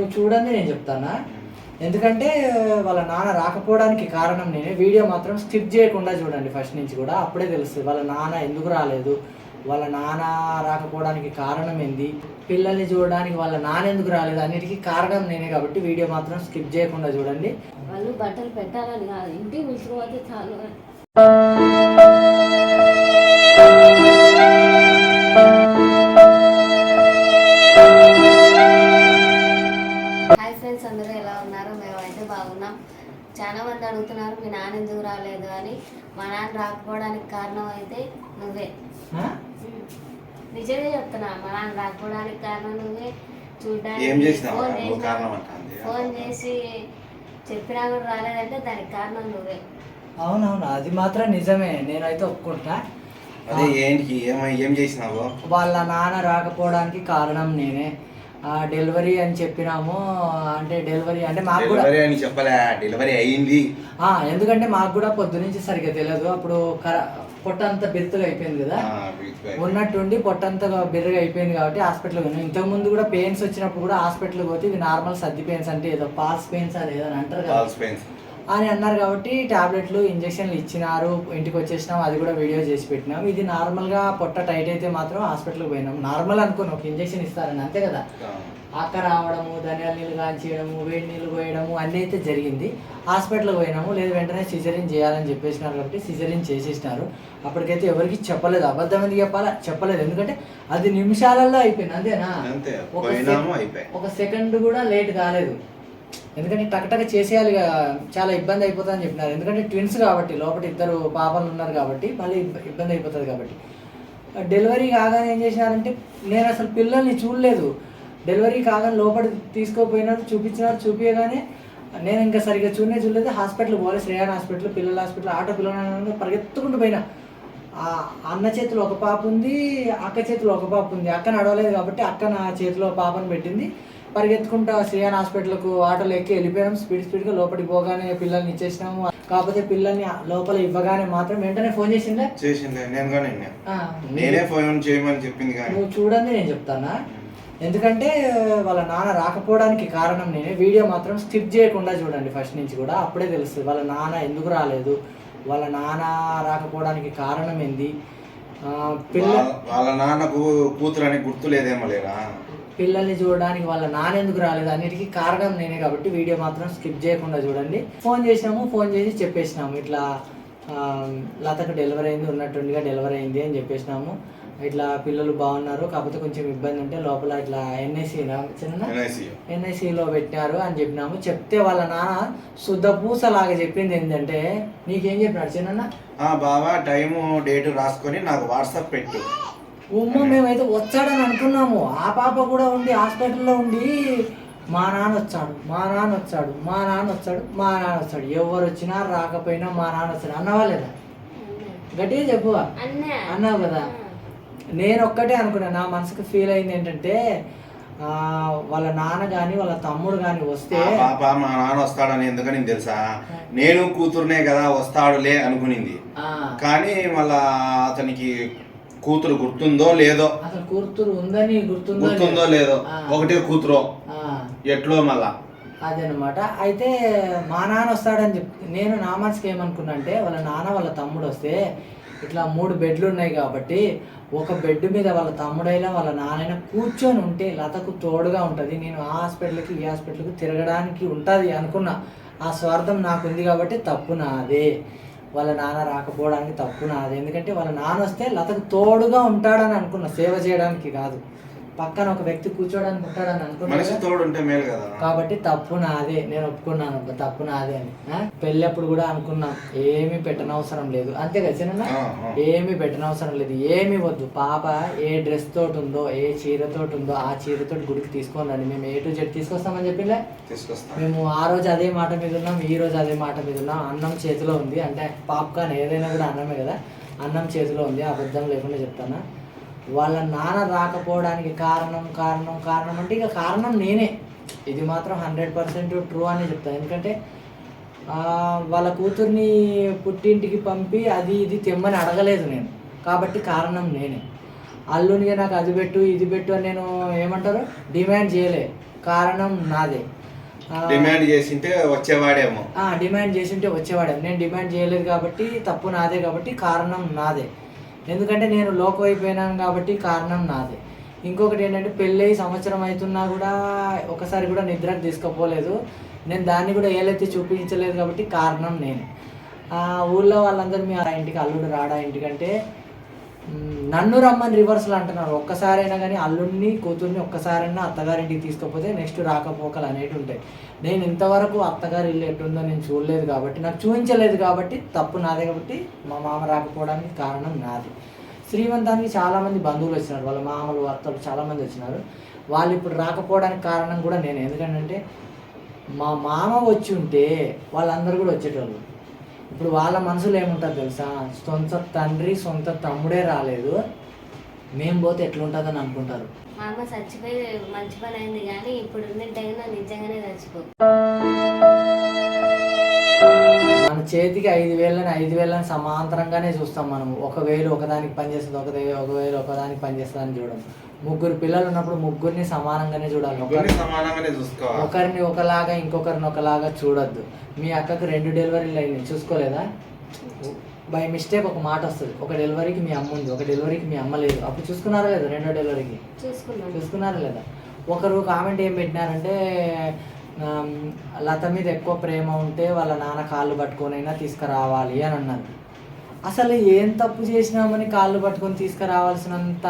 నువ్వు చూడండి నేను చెప్తానా? ఎందుకంటే వాళ్ళ నాన్న రాకపోవడానికి కారణం నేనే. వీడియో మాత్రం స్కిప్ చేయకుండా చూడండి ఫస్ట్ నుంచి కూడా. అప్పుడే తెలుస్తుంది వాళ్ళ నాన్న ఎందుకు రాలేదు? వాళ్ళ నాన్న రాకపోవడానికి కారణం ఏంది? పిల్లల్ని చూడడానికి వాళ్ళ నాన్న ఎందుకు రాలేదు? అన్నిటికీ కారణం నేనే కాబట్టి వీడియో మాత్రం స్కిప్ చేయకుండా చూడండి. వాళ్ళు బట్టలు పెట్టాలని కాదు ఇంటికి చాలు. చాలా మంది అడుగుతున్నారు మీ నాన్న ఎందుకు రాలేదు? అని. మా నాన్న రాకపోవడానికి కారణం అయితే నువ్వే? నిజమే చెప్తున్నా మా నాన్న రాకపోవడానికి కారణం నువ్వే. ఏం చూడడానికి ఫోన్ చేసి చెప్పినా కూడా రాలేదంటే దానికి కారణం నువ్వే. అవునవును అది మాత్రం నిజమే. నేనైతే ఒప్పుకుంటా. అదే ఏంటి ఏమై ఏం చేసినావు? వాళ్ళ నాన్న రాకపోవడానికి కారణం నేనే. డెలివరీ అని చెప్పినాము. అంటే డెలివరీ అంటే మాకు కూడా డెలివరీ అని చెప్పలే డెలివరీ అయింది. ఎందుకంటే మాకు కూడా పొద్దునుంచి సరిగ్గా తెలియదు. అప్పుడు పొట్ట అంతా బెత్తుగా అయిపోయింది కదా. ఉన్నట్టుండి పొట్టంతా బిర్రగా అయిపోయింది కాబట్టి హాస్పిటల్ పోయినాం. ఇంతకు ముందు కూడా పెయిన్స్ వచ్చినప్పుడు కూడా హాస్పిటల్ పోతే ఇవి నార్మల్ సర్ది పెయిన్స్ అంటే ఏదో పాల్స్ పెయిన్స్ అది ఏదో అంటారు కదా. అని అన్నారు కాబట్టి టాబ్లెట్లు ఇంజక్షన్లు ఇచ్చినారు ఇంటికి వచ్చేసినాం అది కూడా వీడియో చేసి పెట్టినాం. ఇది నార్మల్గా పొట్ట టైట్ అయితే మాత్రం హాస్పిటల్కి పోయినాం. నార్మల్ అనుకుని ఒక ఇంజక్షన్ ఇస్తారని అంతే కదా? అక్క రావడము ధనియాల నీళ్ళు కాంచేయడము వేడి నీళ్ళు పోయడము అన్నీ అయితే జరిగింది. హాస్పిటల్కి పోయినాము లేదు వెంటనే సిజరిన్ చేయాలని చెప్పేసినారు కాబట్టి సిజరిన్ చేసేసినారు. అప్పటికైతే ఎవరికి చెప్పలేదు అబద్ధం ఎందుకు చెప్పాలా? చెప్పలేదు. ఎందుకంటే అది నిమిషాలలో అయిపోయింది అంతేనా? ఒక సెకండ్ కూడా లేట్ కాలేదు. ఎందుకంటే టకటక చేసేయాలి చాలా ఇబ్బంది అయిపోతుందని చెప్పినారు. ఎందుకంటే ట్విన్స్ కాబట్టి లోపల ఇద్దరు పాపలు ఉన్నారు కాబట్టి మళ్ళీ ఇబ్బంది అయిపోతుంది కాబట్టి. డెలివరీ కాగానే ఏం చేసినారంటే నేను అసలు పిల్లల్ని చూడలేదు. డెలివరీ కాగానే లోపల తీసుకోపోయినారు చూపించినారు చూపించగానే నేను ఇంకా సరిగ్గా చూడనే చూడలేదు. హాస్పిటల్ పోవాలి శ్రేయాన్ హాస్పిటల్ పిల్లల హాస్పిటల్ ఆటో పిల్లలు పరిగెత్తుకుంటూ పోయినా. అన్న చేతిలో ఒక పాప ఉంది అక్క చేతిలో ఒక పాప ఉంది. అక్క నడవలేదు కాబట్టి అక్క నా చేతిలో పాపను పెట్టింది. పరిగెత్తుకుంటా శ్రీయాన్ హాస్పిటల్కు ఆటోలో ఎక్కి వెళ్ళిపోయాం. స్పీడ్ స్పీడ్గా లోపలికి పోగానే పిల్లల్ని ఇచ్చేసినాము. కాకపోతే పిల్లల్ని లోపల ఇవ్వగానే మాత్రం వెంటనే ఫోన్ చేసిందే? చేసిండే. నేను నేనే ఫోన్ చేయమని చెప్పింది కానీ. నువ్వు చూడండి నేను చెప్తానా? ఎందుకంటే వాళ్ళ నాన్న రాకపోవడానికి కారణం నేనే. వీడియో మాత్రం స్కిప్ చేయకుండా చూడండి ఫస్ట్ నుంచి కూడా. అప్పుడే తెలుస్తుంది. వాళ్ళ నాన్న ఎందుకు రాలేదు? వాళ్ళ నాన్న రాకపోవడానికి కారణం ఏంది? పిల్ల వాళ్ళ- వాళ్ళ నాన్నకు కూతురు అని గుర్తు లేదేమో లేరా? పిల్లల్ని చూడడానికి వాళ్ళ నాన్న ఎందుకు రాలేదు అన్నిటికీ కారణం నేనే కాబట్టి వీడియో మాత్రం స్కిప్ చేయకుండా చూడండి. ఫోన్ చేసినాము ఫోన్ చేసి చెప్పేసినాము. ఇట్లా లతకు డెలివరీ అయింది ఉన్నట్టుండిగా డెలివరీ అయింది అని చెప్పేసినాము. ఇట్లా పిల్లలు బాగున్నారు కాకపోతే కొంచెం ఇబ్బంది ఉంటే లోపల ఇట్లా ఎన్ఐసి ఎన్ఐసిలో పెట్టినారు అని చెప్పినాము. చెప్తే వాళ్ళ నాన్న శుద్ధ పూసలాగా చెప్పింది ఏంటంటే నీకేం చెప్పినాడు చిన్న ఆ బావా టైము డేట్ రాసుకొని నాకు వాట్సాప్ పెట్టు. ఉమ్మ మేమైతే వచ్చాడని అనుకున్నాము. ఆ పాప కూడా ఉండి హాస్పిటల్లో ఉండి మా నాన్న వచ్చాడు మా నాన్న వచ్చాడు మా నాన్న వచ్చాడు మా నాన్న వచ్చాడు. ఎవరు వచ్చినా రాకపోయినా మా నాన్న వచ్చాడు. అన్నవా లేదా? గట్టిగా చెప్పు. అన్నా. అన్నావు కదా? నేను ఒక్కటే అనుకున్నా. నా మనసుకు ఫీల్ అయింది ఏంటంటే ఆ, వాళ్ళ నాన్న కానీ వాళ్ళ తమ్ముడు కానీ వస్తే పాప మా నాన్న వస్తాడని ఎందుకని తెలుసా? నేను కూతురునే కదా వస్తాడులే అనుకునింది. కానీ మళ్ళా అతనికి కూతురు గుర్తుందో లేదో? అసలు కూతురు ఉందని గుర్తుందో గుర్తుందో లేదో. ఒకటే కూతురు? ఎట్లో మళ్ళా? అదనమాట. అయితే మా నాన్న వస్తాడని చెప్పి నేను నా మనసుకి ఏమనుకున్నా అంటే వాళ్ళ నాన్న వాళ్ళ తమ్ముడు వస్తే ఇట్లా మూడు బెడ్లు ఉన్నాయి కాబట్టి ఒక బెడ్ మీద వాళ్ళ తమ్ముడైనా వాళ్ళ నాన్నైనా కూర్చొని ఉంటే లతకు తోడుగా ఉంటుంది. నేను ఆ హాస్పిటల్కి ఈ హాస్పిటల్కి తిరగడానికి ఉంటుంది అనుకున్నా. ఆ స్వార్థం నాకు ఉంది కాబట్టి తప్పు నాదే. వాళ్ళ నాన్న రాకపోవడానికి తప్పు నాది. ఎందుకంటే వాళ్ళ నాన్న వస్తే లతకు తోడుగా ఉంటాడని అనుకున్నా. సేవ చేయడానికి కాదు. పక్కన ఒక వ్యక్తి కూర్చోడానికి ఉంటాడని అనుకున్నా మనిషి తోడు ఉంటే మేలు కదా. కాబట్టి తప్పు నాదే నేను ఒప్పుకున్నాను తప్పు నాదే అని? పెళ్ళప్పుడు కూడా అనుకున్నాం ఏమీ పెట్టనవసరం లేదు. అంతే కదా చిన్న. ఏమీ పెట్టనవసరం లేదు ఏమీ వద్దు. పాప ఏ డ్రెస్ తోటి ఉందో ఏ చీరతోటి ఉందో ఆ చీరతోటి గుడికి తీసుకొని రండి. మేము ఏ టు జెడ్ తీసుకొస్తామని తీసుకొస్తా. మేము ఆ రోజు అదే మాట మీద ఉన్నాం ఈ రోజు అదే మాట మీద ఉన్నాం. అన్నం చేతిలో ఉంది. అంటే పాప్కార్న్ ఏదైనా కూడా అన్నమే కదా. అన్నం చేతిలో ఉంది అబద్ధం లేకుండా చెప్తాను? వాళ్ళ నాన్న రాకపోవడానికి కారణం కారణం కారణం అంటే ఇక కారణం నేనే. ఇది మాత్రం హండ్రెడ్ పర్సెంట్ ట్రూ అని చెప్తాను ఎందుకంటే వాళ్ళ కూతుర్ని పుట్టింటికి పంపి అది ఇది తెమ్మని అడగలేదు నేను. కాబట్టి కారణం నేనే. అల్లునిగా నాకు అది పెట్టు ఇది పెట్టు అని నేను ఏమంటారు? డిమాండ్ చేయలే. కారణం నాదే. డిమాండ్ చేసింటే వచ్చేవాడేమో. డిమాండ్ చేసింటే వచ్చేవాడే నేను డిమాండ్ చేయలేదు కాబట్టి తప్పు నాదే కాబట్టి కారణం నాదే. ఎందుకంటే నేను లోకం అయిపోయినాను కాబట్టి కారణం నాదే. ఇంకొకటి ఏంటంటే పెళ్ళి సంవత్సరం అవుతున్నా కూడా ఒకసారి కూడా నిద్రకు తీసుకుపోలేదు. నేను దాన్ని కూడా ఏలైతే చూపించలేదు కాబట్టి కారణం నేను. ఆ ఊళ్ళో వాళ్ళందరూ మీ ఆ ఇంటికి అల్లుడు రాడా ఇంటికంటే? నన్ను రమ్మని రివర్స్లో అంటున్నారు. ఒక్కసారైనా కానీ అల్లుడిని కూతుర్ని ఒక్కసారైనా అత్తగారింటికి తీసుకపోతే నెక్స్ట్ రాకపోకలు అనేవి ఉంటాయి. నేను ఇంతవరకు అత్తగారి ఇల్లు ఎట్టుందో నేను చూడలేదు కాబట్టి నాకు చూపించలేదు కాబట్టి తప్పు నాదే కాబట్టి మా మామ రాకపోవడానికి కారణం నాది. శ్రీమంతానికి చాలామంది బంధువులు వచ్చినారు. వాళ్ళ మామలు అత్తలు చాలామంది వచ్చినారు. వాళ్ళు ఇప్పుడు రాకపోవడానికి కారణం కూడా నేను. ఎందుకంటే మా మామ వచ్చి ఉంటే వాళ్ళందరూ కూడా వచ్చేటోళ్ళు. ఇప్పుడు వాళ్ళ మనసులో ఏముంటుంది తెలుసా? సొంత తండ్రి సొంత తమ్ముడే రాలేదు. మేము పోతే ఎట్లుంటుందని అనుకుంటారు. మా అమ్మ చచ్చిపోయి మంచి పని అయింది కానీ ఇప్పుడు ఉండింటే నిజంగానే చచ్చిపో. మన చేతికి ఐదు వేలని ఐదు వేలని సమాంతరంగానే చూస్తాం మనం ఒక వేలు ఒకదానికి పనిచేస్తుంది ఒక ఒక వేలు ఒకదానికి పనిచేస్తుంది అని చూడం ముగ్గురు పిల్లలు ఉన్నప్పుడు ముగ్గురిని సమానంగానే చూడాలి. ఒకరిని సమానంగానే చూసుకోవాలి. ఒకరిని ఒకలాగా ఇంకొకరిని ఒకలాగా చూడొద్దు. మీ అక్కకు రెండు డెలివరీలు అయినాయి చూసుకోలేదా? బై మిస్టేక్ ఒక మాట వస్తుంది. ఒక డెలివరీకి మీ అమ్మ ఉంది ఒక డెలివరీకి మీ అమ్మ లేదు. అప్పుడు చూసుకున్నారా లేదా రెండో డెలివరీకి? చూసుకున్నారా లేదా? ఒకరు కామెంట్ ఏం పెట్టినారంటే లత మీద ఎక్కువ ప్రేమ ఉంటే వాళ్ళ నాన్న కాళ్ళు పట్టుకొనైనా తీసుకురావాలి అని అన్నారు అసలు ఏం తప్పు చేసినామని కాళ్ళు పట్టుకొని తీసుకురావాల్సినంత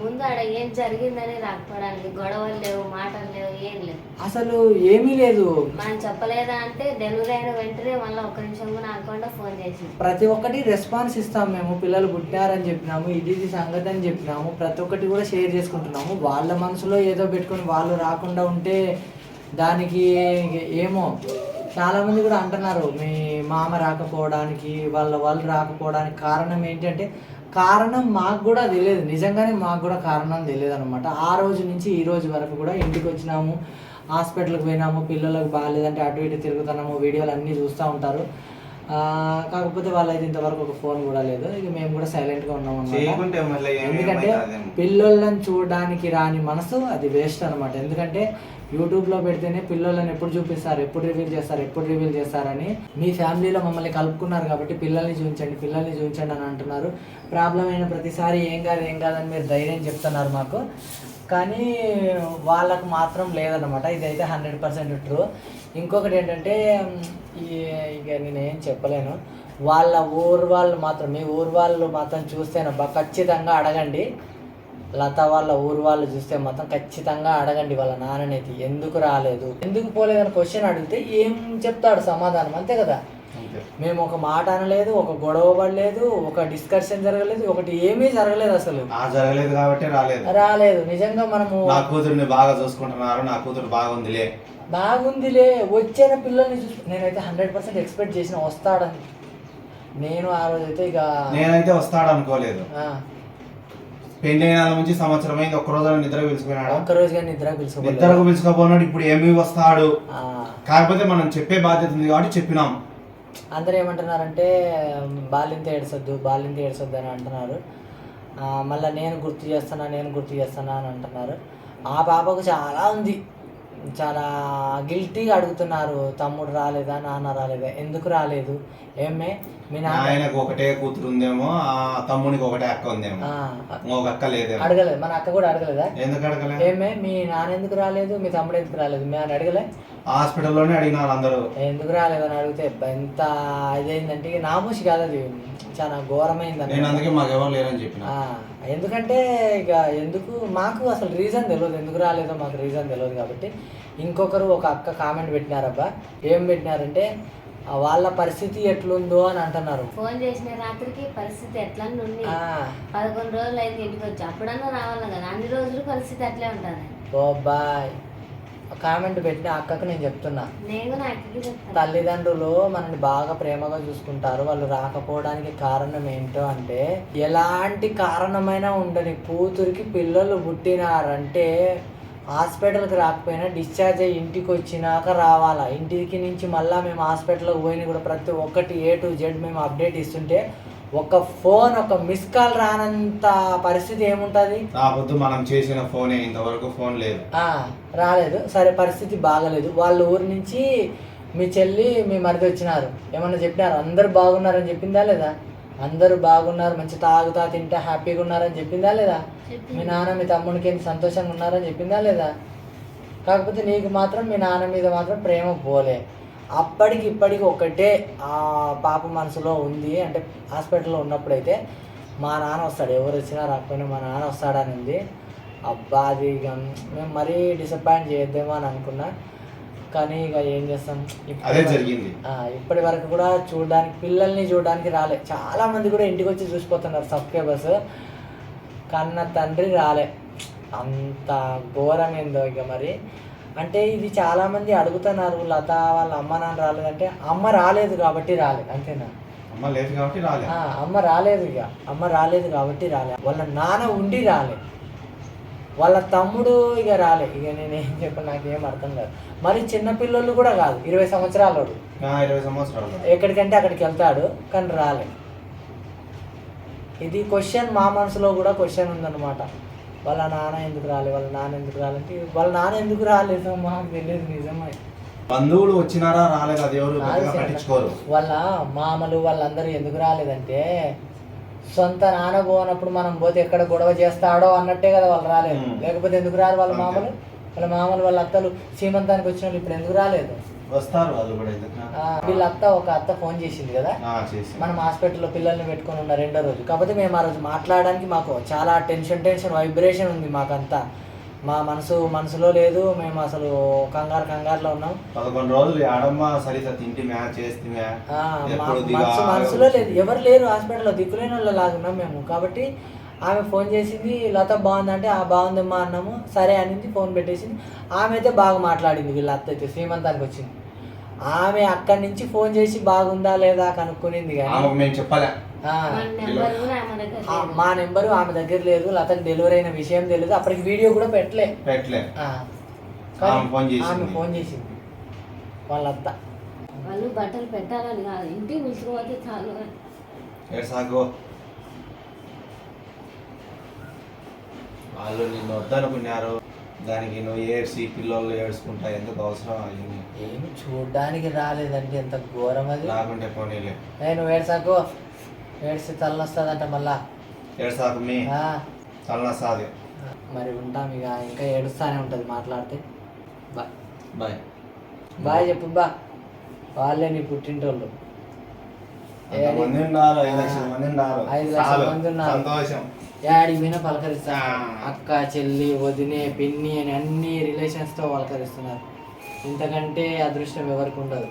ముందు ఆడ ఏం జరిగిందని రాకపోవడానికి గొడవలు లేవు మాటలు లేవు ఏం లేవు. అసలు ఏమీ లేదు. మనం చెప్పలేదా అంటే డెలివరీ అయిన వెంటనే మళ్ళీ ఒక నిమిషం కూడా ఆగకుండా ఫోన్ చేసింది ప్రతి ఒక్కటి రెస్పాన్స్ ఇస్తాం మేము. పిల్లలు పుట్టారని చెప్పినాము ఇది ఇది సంగతి అని చెప్పినాము. ప్రతి ఒక్కటి కూడా షేర్ చేసుకుంటున్నాము. వాళ్ళ మనసులో ఏదో పెట్టుకొని వాళ్ళు రాకుండా ఉంటే దానికి ఏమో చాలామంది కూడా అంటున్నారు మీ మామ రాకపోవడానికి వాళ్ళ వాళ్ళు రాకపోవడానికి కారణం ఏంటంటే కారణం మాకు కూడా తెలియదు. నిజంగానే మాకు కూడా కారణం తెలియదు అనమాట ఆ రోజు నుంచి ఈ రోజు వరకు కూడా ఇంటికి వచ్చినాము హాస్పిటల్కి పోయినాము పిల్లలకు బాగాలేదంటే అటు ఇటు తిరుగుతున్నాము వీడియోలు అన్నీ చూస్తూ ఉంటారు. కాకపోతే వాళ్ళైతే ఇంతవరకు ఒక ఫోన్ కూడా లేదు. ఇక మేము కూడా సైలెంట్గా ఉన్నాం ఏం- ఎందుకంటే. పిల్లలను చూడడానికి రాని మనసు అది వేస్ట్ అనమాట ఎందుకంటే యూట్యూబ్లో పెడితేనే పిల్లలను ఎప్పుడు చూపిస్తారు ఎప్పుడు రివీల్ చేస్తారు ఎప్పుడు రివీల్ చేస్తారని మీ ఫ్యామిలీలో మమ్మల్ని కలుపుకున్నారు కాబట్టి పిల్లల్ని చూపించండి పిల్లల్ని చూపించండి అని అంటున్నారు. ప్రాబ్లం అయిన ప్రతిసారి ఏం కాదు ఏం కాదని మీరు ధైర్యం చెప్తున్నారు మాకు. కానీ వాళ్ళకు మాత్రం లేదనమాట ఇదైతే హండ్రెడ్ పర్సెంట్ ట్రూ. ఇంకొకటి ఏంటంటే ఇక నేనేం చెప్పలేను. వాళ్ళ ఊరు వాళ్ళు మాత్రం మీ ఊరు వాళ్ళు మాత్రం చూస్తేనబ్బా ఖచ్చితంగా అడగండి. లత వాళ్ళ ఊరు వాళ్ళు చూస్తే మాత్రం ఖచ్చితంగా అడగండి వాళ్ళ నాన్ననైతే. ఎందుకు రాలేదు? ఎందుకు పోలేదని క్వశ్చన్ అడిగితే ఏం చెప్తాడు సమాధానం? అంతే కదా. మేము ఒక మాట అనలేదు ఒక గొడవ పడలేదు ఒక డిస్కషన్ జరగలేదు ఒకటి ఏమీ జరగలేదు అసలు. జరగలేదు కాబట్టి రాలేదు. రాలేదు. నిజంగా మనము నా కూతుర్ని బాగా చూసుకుంటున్నారు నా కూతురు బాగుందిలే. బాగుందిలే. వచ్చిన పిల్లల్ని చూసి నేనైతే హండ్రెడ్ పర్సెంట్ ఎక్స్పెక్ట్ చేసిన వస్తాడని. నేను ఆ రోజు అయితే ఇక నేనైతే వస్తాడు అనుకోలేదు పెళ్ళి అయిన నుంచి సంవత్సరం అయింది ఒక్క రోజు నిద్ర పిలుచుకున్నాడు ఒక్క రోజుగా నిద్ర పిలుచుకోలేదు నిద్రకు పిలుచుకోపోన్నాడు ఇప్పుడు ఏమి వస్తాడు? కాకపోతే మనం చెప్పే బాధ్యత ఉంది కాబట్టి చెప్పినాం. అందరూ ఏమంటున్నారంటే బాలింత ఏడ్చొద్దు బాలింత ఏడ్చొద్దు అని అంటున్నారు. మళ్ళీ నేను గుర్తు చేస్తున్నా నేను గుర్తు చేస్తున్నా అని అంటున్నారు. ఆ పాపకు చాలా ఉంది. చాలా గిల్టీగా అడుగుతున్నారు తమ్ముడు రాలేదా? నాన్న రాలేదా? ఎందుకు రాలేదు? ఏమే ఆయనకు ఒకటే కూతురు ఉందేమో ఆ తమ్మునికి ఒకటే అక్క ఉందేమో. ఒక అక్క. లేదేమో. అడగలేదు మన అక్క కూడా అడగలేదా? ఎందుకు అడగలే? ఏమే మీ నాన్న ఎందుకు రాలేదు మీ తమ్ముడు ఎందుకు రాలేదు? మీ అని అడగలే? హాస్పిటల్లోనే అడిగినారు అందరూ. ఎందుకు రాలేదని అడిగితే "అబ్బా, ఎంత ఇదైందంటే ఇక నామూసి కాదు అది. చాలా ఘోరమైంది నేను అందుకే మాకు ఎవరు లేరని చెప్పిన. ఎందుకంటే ఇక ఎందుకు మాకు అసలు రీజన్ తెలియదు ఎందుకు రాలేదో మాకు రీజన్ తెలియదు కాబట్టి ఇంకొకరు ఒక అక్క కామెంట్ పెట్టినారబ్బా. ఏం పెట్టినారంటే వాళ్ళ పరిస్థితి ఎట్లుందో అని అంటున్నారు. ఫోన్ చేసిన రాత్రికి పరిస్థితి ఎట్లా ఉంది పదకొండు రోజులు అయింది ఇంటికి వచ్చి. అప్పుడన్నా రావాలి కదా? అన్ని రోజులు పరిస్థితి అట్లే ఉంటుంది. ఓ బాయ్ కామెంట్ పెట్టిన అక్కకు నేను చెప్తున్నా. తల్లిదండ్రులు మనల్ని బాగా ప్రేమగా చూసుకుంటారు. వాళ్ళు రాకపోవడానికి కారణం ఏంటో అంటే ఎలాంటి కారణమైనా ఉండని కూతురికి పిల్లలు పుట్టినారంటే హాస్పిటల్కి రాకపోయినా డిశ్చార్జ్ అయ్యి ఇంటికి వచ్చినాక రావాలా? ఇంటికి నుంచి మళ్ళీ మేము హాస్పిటల్కి పోయిన కూడా ప్రతి ఒక్కటి ఏ టు జెడ్ మేము అప్డేట్ ఇస్తుంటే ఒక ఫోన్ ఒక మిస్ కాల్ రానంత పరిస్థితి ఏముంటుంది? మనం చేసిన ఫోనే. ఇంతవరకు ఫోన్ లేదు. రాలేదు. సరే పరిస్థితి బాగలేదు. వాళ్ళ ఊరి నుంచి మీ చెల్లి మీ మరిది వచ్చినారు. ఏమన్నా చెప్పినారు? అందరు బాగున్నారని చెప్పిందా లేదా? అందరూ బాగున్నారు మంచి తాగుతా తింటా హ్యాపీగా ఉన్నారని చెప్పిందా లేదా? మీ నాన్న మీ తమ్ముడికి ఎంత సంతోషంగా ఉన్నారని చెప్పిందా లేదా? కాకపోతే నీకు మాత్రం మీ నాన్న మీద మాత్రం ప్రేమ పోలే. అప్పటికి ఇప్పటికి ఒకటే ఆ పాప మనసులో ఉంది. అంటే హాస్పిటల్లో ఉన్నప్పుడైతే మా నాన్న వస్తాడు. ఎవరు వచ్చినా రాకపోయినా మా నాన్న వస్తాడని ఉంది. అబ్బా అది మేము మరీ డిసప్పాయింట్ చేయొద్దేమో అని అనుకున్నా. కానీ ఇక ఏం చేస్తాం? అదే జరిగింది. ఇప్పటి వరకు కూడా చూడడానికి పిల్లల్ని చూడడానికి రాలే. చాలా మంది కూడా ఇంటికి వచ్చి చూసిపోతున్నారు సబ్స్క్రైబర్స్. కన్న తండ్రి రాలే. అంత ఘోరం ఏందో ఇక మరి. అంటే ఇది చాలా మంది అడుగుతున్నారు లత వాళ్ళ అమ్మ నాన్న రాలేదంటే అమ్మ రాలేదు కాబట్టి రాలే. అంతేనా? అమ్మ లేదు కాబట్టి రాలే. ఆ, అమ్మ రాలేదు ఇక. అమ్మ రాలేదు కాబట్టి రాలే. వాళ్ళ నాన్న ఉండి రాలే. వాళ్ళ తమ్ముడు ఇక రాలే. ఇక నేను ఏం చెప్పను నాకేం అర్థం కాదు. మరి చిన్న పిల్లలు కూడా కాదు. ఇరవై సంవత్సరాలు ఇరవై సంవత్సరాలు ఎక్కడికంటే అక్కడికి వెళ్తాడు కానీ రాలే. ఇది క్వశ్చన్ మా మనసులో కూడా క్వశ్చన్ ఉందన్నమాట. వాళ్ళ నాన్న ఎందుకు రాలే? వాళ్ళ నాన్న ఎందుకు రాలంటే వాళ్ళ నాన్న ఎందుకు రాలేదు మాకు తెలియదు నిజమే. బంధువులు వచ్చినారా? రాలేదు. అది ఎవరు. పట్టించుకోరు. వాళ్ళ మామలు వాళ్ళందరూ ఎందుకు రాలేదంటే సొంత నాన్న పోనప్పుడు మనం పోతే ఎక్కడ గొడవ చేస్తాడో అన్నట్టే కదా వాళ్ళు రాలేదు. లేకపోతే ఎందుకు రారు వాళ్ళ. మామలు? వాళ్ళ మామలు వాళ్ళ అత్తలు సీమంతానికి వచ్చిన వాళ్ళు ఇప్పుడు ఎందుకు రాలేదు? వస్తారు వాళ్ళు కూడా అత్త ఒక అత్త ఫోన్ చేసింది కదా? మనం హాస్పిటల్లో పిల్లల్ని పెట్టుకొని ఉన్న రెండో రోజు. కాకపోతే మేము ఆ రోజు మాట్లాడడానికి మాకు చాలా టెన్షన్ టెన్షన్ వైబ్రేషన్ ఉంది మాకంతా. మా మనసు మనసులో లేదు మేము అసలు కంగారు కంగారులో ఉన్నాం. పదకొండు రోజులు ఆడమ్మ సరిత తింటి మ్యాచ్ చేస్తే ఆ, మా ఎప్పుడు మనసు మనసులో లేదు. ఎవరు లేరు హాస్పిటల్లో దిక్కులేని వాళ్ళు లాగా ఉన్నాం మేము. కాబట్టి ఆమె ఫోన్ చేసింది లత బాగుందంటే ఆ బాగుందమ్మా అన్నాము. సరే అనింది ఫోన్ పెట్టేసింది. ఆమె అయితే బాగా మాట్లాడింది వీళ్ళ అత్త అయితే శ్రీమంతానికి వచ్చింది. ఆమె అక్కడి నుంచి ఫోన్ చేసి బాగుందా లేదా కనుక్కునింది కానీ చెప్పలే. మా నెంబరు ఆమె దగ్గర లేదు. లతకి డెలివరీ అయిన విషయం తెలియదు అప్పటికి వీడియో కూడా పెట్టలే. పెట్టలే. ఆమె ఫోన్ చేసింది. చేసింది. వాళ్ళ బట్టలు పెట్టాలని కాదు. ఇంటికి పిలుచుకోపోతే చాలు సాగు వాళ్ళు నిన్ను వద్దనుకున్నారు. దానికి నువ్వు ఏడ్చి పిల్లలు ఏడ్చుకుంటా ఎందుకు అవసరం ఏమి చూడ్డానికి రాలేదంటే ఎంత ఘోరం అది. లేకుంటే పోనీలే. నేను ఏడ్సాకు ఏడ్సి తలనొస్తుందంట మళ్ళా. ఏడు సాకు మీ ఆ, తలనసాది మరి ఉంటాం ఇక ఇంకా ఏడుస్తానే ఉంటుంది మాట్లాడితే. బా. బాయ్. బాయ్ చెప్పు బా. వాళ్ళే నీ పుట్టింటోళ్ళు. ఉన్నారు ఐదు లక్షల మంది ఉన్నారు ఐదు లక్షల చాలు. మంది ఉన్నారు. సంతోషం. యాడికి పోయినా పలకరిస్తా. ఆ. అక్క చెల్లి వదినే పిన్ని అని అన్ని రిలేషన్స్తో పలకరిస్తున్నారు. ఇంతకంటే అదృష్టం ఎవరికి ఉండదు.